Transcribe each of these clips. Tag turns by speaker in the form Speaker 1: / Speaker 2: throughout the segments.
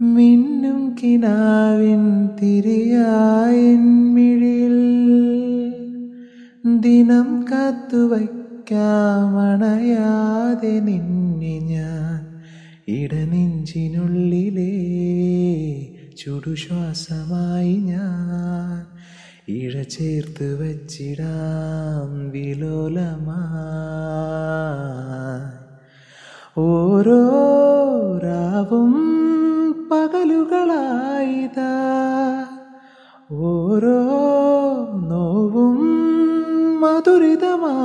Speaker 1: മിന്നും കിനാവിൻ തിരിയായിൻമിഴിയിൽ ദിനം കത്തുവയ്ക്കാമണയാതെ നിന്നെ ഞാൻ ഇടനെഞ്ചിനുള്ളിലേ ചുടുശ്വാസമായി ഞാൻ ഇഴ ചേർത്ത് വച്ചിടാം വിലോലമായി ഓരോ രാവും പകലുകളായിതാ ഓരോ നോവും മധുരിതമായിതാ.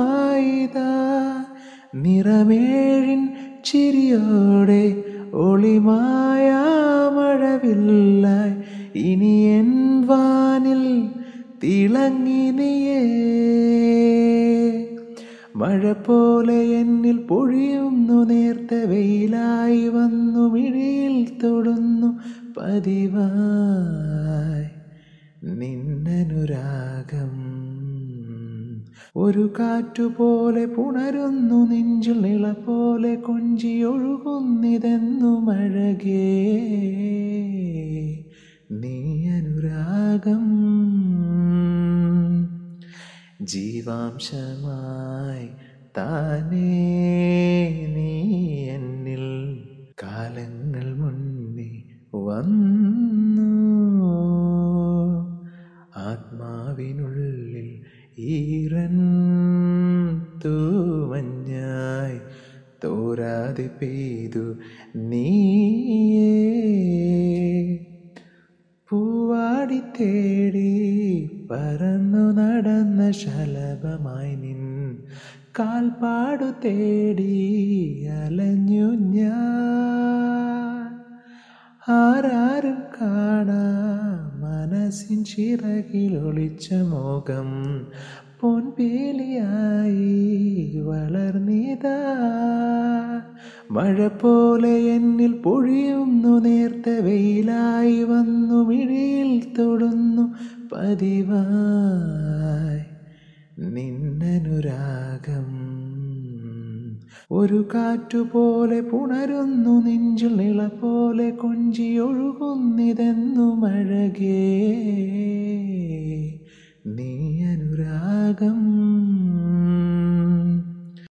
Speaker 1: നിറമേഴിൻ ചിരിയോടെ ഒളിമായ മഴവില്ലായി. ഇനി എൻ വാനിൽ മഴ പോലെ എന്നിൽ പൊഴിയുന്നു നേർത്ത വെയിലായി വന്നു മിഴിയിൽ തൊടുന്നു. പതിവായി നിന്നനുരാഗം. ഒരു കാറ്റുപോലെ പുണരുന്നു നെഞ്ചിൽ നിള പോലെ കൊഞ്ചി ഒഴുകുന്നിതെന്നു മഴകേ നീ അനുരാഗം. ജീവാംശമായി താനേ. വന്നു. ആത്മാവിനുള്ളിൽ ഈറൻ തൂമഞ്ഞായി തോരാതെ പെയ്തു നീയേ. പൂവാടി തേടി പറന്നു നടന്ന ശലഭമായി നിൻ കാൽപ്പാടു തേടി അലഞ്ഞു ഞാൻ ആരാരും കാണാ മനസ്സിൻ ചിറകിൽ ഒളിച്ച മോകം പൊൻപേലിയായി വളർന്നിതാ. മഴ പോലെ എന്നിൽ പൊഴിയുന്നു നേർത്ത വെയിലായി വന്നു മിഴിയിൽ തൊടുന്നു പതിവായി. നിന്നനുരാഗം ഒരു കാറ്റുപോലെ പുണരുന്നു നെഞ്ചിൽ നിള പോലെ കൊഞ്ചി ഒഴുകുന്നിതെന്നു മഴകേ നീ അനുരാഗം